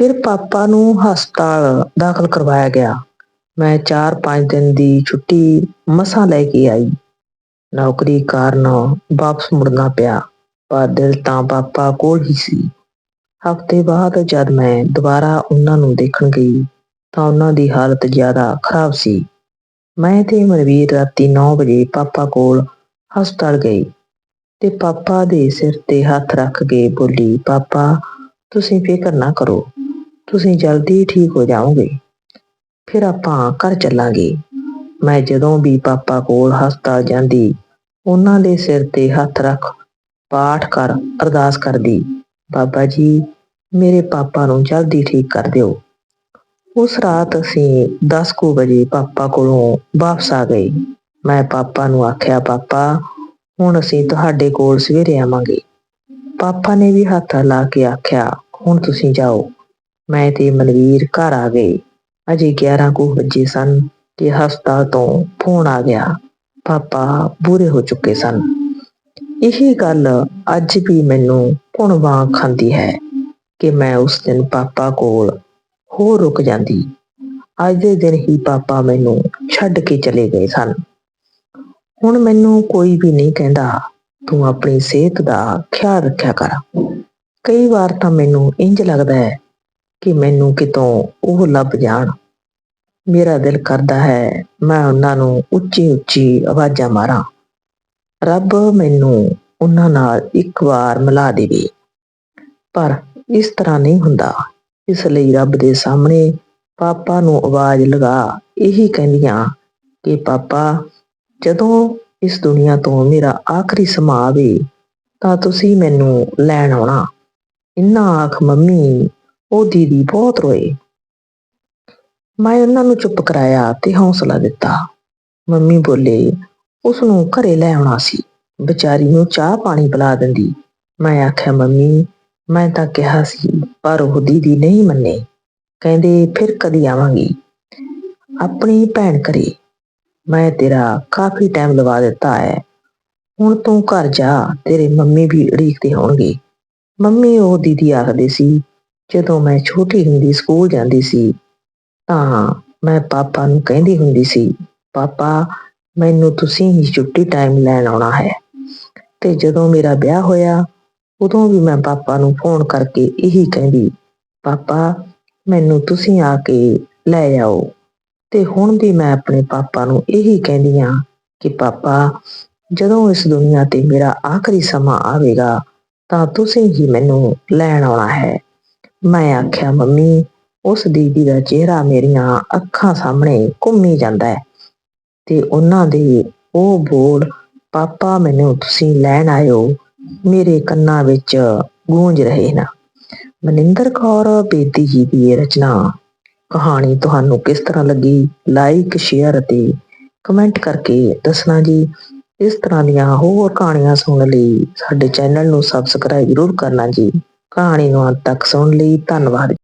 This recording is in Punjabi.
ਫਿਰ ਪਾਪਾ ਨੂੰ ਹਸਪਤਾਲ ਦਾਖਲ ਕਰਵਾਇਆ ਗਿਆ। ਮੈਂ 4-5 ਦਿਨ ਦੀ ਛੁੱਟੀ ਮਸਾਂ ਲੈ ਕੇ ਆਈ। ਨੌਕਰੀ ਕਾਰਨ ਵਾਪਸ ਮੁੜਨਾ ਪਿਆ, ਪਰ ਦਿਲ ਤਾਂ ਪਾਪਾ ਕੋਲ ਹੀ ਸੀ। ਹਫ਼ਤੇ ਬਾਅਦ ਜਦ ਮੈਂ ਦੁਬਾਰਾ ਉਹਨਾਂ ਨੂੰ ਦੇਖਣ ਗਈ, ਤਾਂ ਉਹਨਾਂ ਦੀ ਹਾਲਤ ਜ਼ਿਆਦਾ ਖਰਾਬ ਸੀ। ਮੈਂ ਤੇ ਮਨਵੀਰ ਰਾਤੀ 9 ਵਜੇ ਪਾਪਾ ਕੋਲ ਹਸਪਤਾਲ ਗਈ ਤੇ ਪਾਪਾ ਦੇ ਸਿਰ ਤੇ ਹੱਥ ਰੱਖ ਕੇ ਬੋਲੀ, ਪਾਪਾ, ਤੁਸੀਂ ਫਿਕਰ ਨਾ ਕਰੋ ਤੁਸੀਂ ਜਲਦੀ ਠੀਕ ਹੋ ਜਾਓਗੇ। ਫਿਰ ਆਪਾਂ ਘਰ ਚੱਲਾਂਗੇ। ਮੈਂ ਜਦੋਂ ਵੀ ਪਾਪਾ ਕੋਲ ਹਸਪਤਾਲ ਜਾਂਦੀ, ਉਹਨਾਂ ਦੇ ਸਿਰ ਤੇ ਹੱਥ ਰੱਖ, ਪਾਠ ਕਰ, ਅਰਦਾਸ ਕਰਦੀ, ਬਾਬਾ ਜੀ, ਮੇਰੇ ਪਾਪਾ ਨੂੰ ਜਲਦੀ ਠੀਕ ਕਰ ਦਿਓ। ਉਸ ਰਾਤ ਅਸੀਂ 10 ਕੁ ਵਜੇ ਪਾਪਾ ਕੋਲੋਂ ਵਾਪਸ ਆ ਗਏ। ਮੈਂ ਪਾਪਾ ਨੂੰ ਆਖਿਆ, ਪਾਪਾ, ਹੁਣ ਅਸੀਂ ਤੁਹਾਡੇ ਕੋਲ ਸਵੇਰੇ ਆਵਾਂਗੇ। ਪਾਪਾ ਨੇ ਵੀ ਹੱਥ ਲਾ ਕੇ ਆਖਿਆ, ਹੁਣ ਤੁਸੀਂ ਜਾਓ। ਮੈਂ ਤੇ ਮਨਵੀਰ ਘਰ ਆ ਗਏ। ਅਜੇ 11 ਕੁ ਵਜੇ ਸਨ ਤੇ ਹਸਪਤਾਲ ਤੋਂ ਫੋਨ ਆ ਗਿਆ। ਪਾਪਾ ਬੁਰੇ ਹੋ ਚੁੱਕੇ ਸਨ। ਇਹ ਗੱਲ ਅੱਜ ਵੀ ਮੈਨੂੰ ਪੁਣ ਵਾਂਗ ਖਾਂਦੀ ਹੈ ਕਿ ਮੈਂ ਉਸ ਦਿਨ ਪਾਪਾ ਕੋਲ ਹੋਰ ਰੁਕ ਜਾਂਦੀ। ਅੱਜ ਦੇ ਦਿਨ ਹੀ ਪਾਪਾ ਮੈਨੂੰ ਛੱਡ ਕੇ ਚਲੇ ਗਏ ਸਨ। ਹੁਣ ਮੈਨੂੰ ਕੋਈ ਵੀ ਨਹੀਂ ਕਹਿੰਦਾ, ਤੂੰ ਆਪਣੀ ਸਿਹਤ ਦਾ ਖਿਆਲ ਰੱਖਿਆ ਕਰ। ਕਈ ਵਾਰ ਤਾਂ ਮੈਨੂੰ ਇੰਜ ਲੱਗਦਾ ਹੈ ਕਿ ਮੈਨੂੰ ਕਿਤੋਂ ਉਹ ਲੱਭ ਜਾਣ। ਮੇਰਾ ਦਿਲ ਕਰਦਾ ਹੈ, ਮੈਂ ਉਹਨਾਂ ਨੂੰ ਉੱਚੀ ਉੱਚੀ ਆਵਾਜ਼ਾਂ ਮਾਰਾਂ। ਰੱਬ ਮੈਨੂੰ ਉਹਨਾਂ ਨਾਲ ਇੱਕ ਵਾਰ ਮਿਲਾ ਦੇਵੇ। ਪਰ ਇਸ ਤਰ੍ਹਾਂ ਨਹੀਂ ਹੁੰਦਾ। ਇਸ ਲਈ ਰੱਬ ਦੇ ਸਾਹਮਣੇ ਪਾਪਾ ਨੂੰ ਆਵਾਜ਼ ਲਗਾ, ਇਹੀ ਕਹਿੰਦੀਆਂ ਕਿ, ਪਾਪਾ, ਜਦੋਂ ਇਸ ਦੁਨੀਆ ਤੋਂ ਮੇਰਾ ਆਖਰੀ ਸਮਾਂ ਆਵੇ, ਤਾਂ ਤੁਸੀਂ ਮੈਨੂੰ ਲੈਣ ਆਉਣਾ। ਇੰਨਾ ਆਖ ਮੰਮੀ ਉਹ ਦੀਦੀ ਬਹੁਤ ਰੋਏ। ਮੈਂ ਉਹਨਾਂ ਨੂੰ ਚੁੱਪ ਕਰਾਇਆ ਤੇ ਹੌਸਲਾ ਦਿੱਤਾ। ਮੰਮੀ ਬੋਲੇ ਉਸ ਨੂੰ ਘਰੇ ਲੈ ਆਉਣਾ ਸੀ। ਵਿਚਾਰੀ ਨੂੰ ਚਾਹ ਪਾਣੀ ਪਿਲਾ ਦਿੰਦੀ। ਮੈਂ ਆਖਿਆ, ਮੰਮੀ, ਮੈਂ ਤਾਂ ਕਿਹਾ ਸੀ, ਪਰ ਉਹ ਦੀਦੀ ਨਹੀਂ ਮੰਨੇ। ਕਹਿੰਦੇ, ਫਿਰ ਕਦੀ ਆਵਾਂਗੀ। ਆਪਣੀ ਭੈਣ ਕਰੇ ਮੈਂ ਤੇਰਾ ਕਾਫੀ ਟਾਈਮ ਲਵਾ ਦਿੱਤਾ ਹੈ। ਹੁਣ ਤੂੰ ਘਰ ਜਾ, ਤੇਰੇ ਮੰਮੀ ਵੀ ਉਡੀਕਦੇ ਹੋਣਗੇ। ਮੰਮੀ ਉਹ ਦੀਦੀ ਆਖਦੇ ਸੀ ਜਦੋਂ ਮੈਂ ਛੋਟੀ ਹੁੰਦੀ ਸਕੂਲ ਜਾਂਦੀ ਸੀ, ਤਾਂ ਮੈਂ ਪਾਪਾ ਨੂੰ ਕਹਿੰਦੀ ਹੁੰਦੀ ਸੀ, ਪਾਪਾ, ਮੈਨੂੰ ਤੁਸੀਂ ਹੀ ਛੁੱਟੀ ਟਾਈਮ ਲੈਣ ਆਉਣਾ ਹੈ। ਤੇ ਜਦੋਂ ਮੇਰਾ ਵਿਆਹ ਹੋਇਆ, ਉਦੋਂ ਵੀ ਮੈਂ ਪਾਪਾ ਨੂੰ ਫੋਨ ਕਰਕੇ ਇਹੀ ਕਹਿੰਦੀ, ਪਾਪਾ, ਮੈਨੂੰ ਤੁਸੀਂ ਆ ਕੇ ਲੈ ਆਓ। ਤੇ ਹੁਣ ਵੀ ਮੈਂ ਆਪਣੇ ਪਾਪਾ ਨੂੰ ਇਹੀ ਕਹਿੰਦੀ ਆ ਕਿ, ਪਾਪਾ, ਜਦੋਂ ਇਸ ਦੁਨੀਆ ਤੇ ਮੇਰਾ ਆਖਰੀ ਸਮਾਂ ਆਵੇਗਾ, ਤਾਂ ਤੁਸੀਂ ਹੀ ਮੈਨੂੰ ਲੈਣ ਆਉਣਾ ਹੈ। ਮੈਂ ਆਖਿਆ, ਮੰਮੀ, ਉਸ ਦੀਦੀ ਦਾ ਚਿਹਰਾ ਮੇਰੀਆਂ ਅੱਖਾਂ ਸਾਹਮਣੇ ਘੁੰਮੀ ਜਾਂਦਾ ਹੈ ਤੇ ਉਹਨਾਂ ਦੇ ਉਹ ਬੋਲ, ਪਾਪਾ, ਮੈਨੂੰ ਤੁਸੀਂ ਲੈਣ ਆਇਓ। ਮੇਰੇ ਕੰਨਾਂ ਵਿੱਚ ਗੂੰਜ ਰਹੇ ਨਾ। ਮਨਿੰਦਰ ਕੌਰ ਬੇਦੀ ਜੀ ਦੀ ਇਹ ਰਚਨਾ, ਕਹਾਣੀ ਤੁਹਾਨੂੰ ਕਿਸ ਤਰ੍ਹਾਂ ਲੱਗੀ? ਲਾਈਕ ਸ਼ੇਅਰ ਅਤੇ ਕਮੈਂਟ ਕਰਕੇ ਦੱਸਣਾ ਜੀ। ਇਸ ਤਰ੍ਹਾਂ ਦੀਆਂ ਹੋਰ ਕਹਾਣੀਆਂ ਸੁਣਨ ਲਈ ਸਾਡੇ ਚੈਨਲ ਨੂੰ ਸਬਸਕ੍ਰਾਈਬ ਜ਼ਰੂਰ ਕਰਨਾ ਜੀ। ਕਹਾਣੀ ਨੂੰ ਅੰਤ ਤੱਕ ਸੁਣਨ ਲਈ ਧੰਨਵਾਦ।